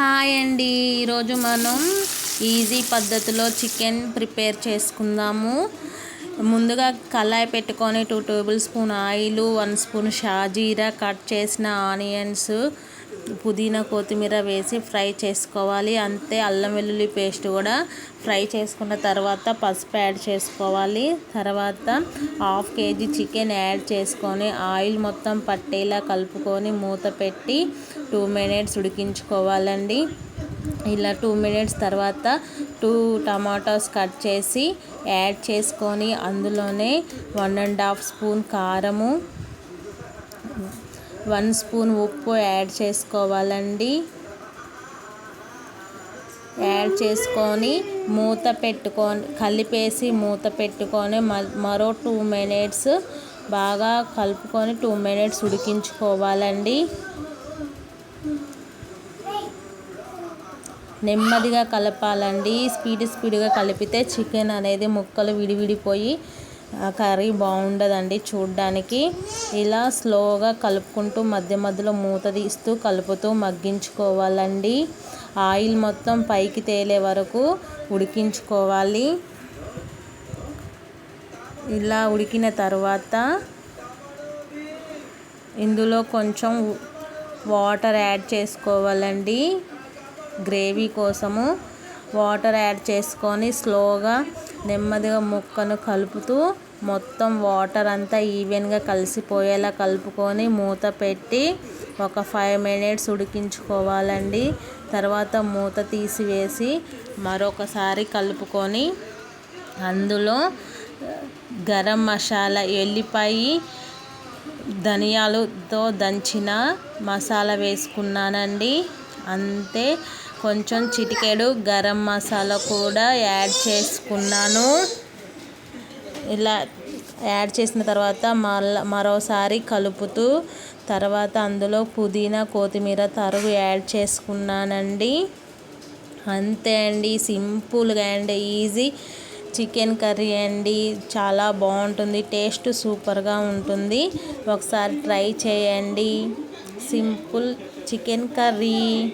Hi అండి. ఈరోజు మనం ఈజీ పద్ధతిలో చికెన్ ప్రిపేర్ చేసుకుందాము. ముందుగా కళాయి పెట్టుకొని two table spoon oil one spoon షాజీరా కట్ చేసిన ఆనియన్స్ పుదీనా కొత్తిమీర వేసి ఫ్రై చేసుకోవాలి. అంతే అల్లం వెల్లుల్లి పేస్ట్ కూడా ఫ్రై చేసుకున్న తర్వాత పసుపు యాడ్ చేసుకోవాలి. తర్వాత half K G chicken add చేసుకొని ఆయిల్ మొత్తం పట్టేలా కలుపుకొని మూత పెట్టి టూ మినిట్స్ ఉడికించుకోవాలండి. ఇలా టూ మినిట్స్ తర్వాత టూ టమాటోస్ కట్ చేసి యాడ్ చేసుకొని అందులోనే వన్ అండ్ హాఫ్ స్పూన్ కారము వన్ స్పూన్ ఉప్పు యాడ్ చేసుకోవాలండి. యాడ్ చేసుకొని మూత పెట్టుకొని కలిపేసి మూత పెట్టుకొని మరో టూ మినిట్స్ బాగా కలుపుకొని టూ మినిట్స్ ఉడికించుకోవాలండి. నెమ్మదిగా కలపాలండి. స్పీడ్ స్పీడ్గా కలిపితే చికెన్ అనేది ముక్కలు విడివిడిపోయి కర్రీ బాగుండదండి చూడ్డానికి. ఇలా స్లోగా కలుపుకుంటూ మధ్య మధ్యలో మూత తీస్తూ కలుపుతూ మగ్గించుకోవాలండి. ఆయిల్ మొత్తం పైకి తేలే వరకు ఉడికించుకోవాలి. ఇలా ఉడికిన తర్వాత ఇందులో కొంచెం వాటర్ యాడ్ చేసుకోవాలండి. గ్రేవీ కోసము వాటర్ యాడ్ చేసుకొని స్లోగా నెమ్మదిగా ముక్కను కలుపుతూ మొత్తం వాటర్ అంతా ఈవెన్గా కలిసిపోయేలా కలుపుకొని మూత పెట్టి ఒక ఫైవ్ మినిట్స్ ఉడికించుకోవాలండి. తర్వాత మూత తీసివేసి మరొకసారి కలుపుకొని అందులో గరం మసాలా ఎల్లిపాయి ధనియాలతో దంచిన మసాలా వేసుకున్నానండి. అంతే కొంచెం చిటికెడు గరం మసాలా కూడా యాడ్ చేసుకున్నాను. ఇలా యాడ్ చేసిన తర్వాత మళ్ళీ మరోసారి కలుపుతూ తర్వాత అందులో పుదీనా కొత్తిమీర తరుగు యాడ్ చేసుకున్నానండి. అంతే అండి సింపుల్గా అండ్ ఈజీ. చికెన్ కర్రీ అండి. చాలా బాగుంటుంది. టేస్ట్ సూపర్గా ఉంటుంది. ఒకసారి ట్రై చేయండి. Simple chicken curry.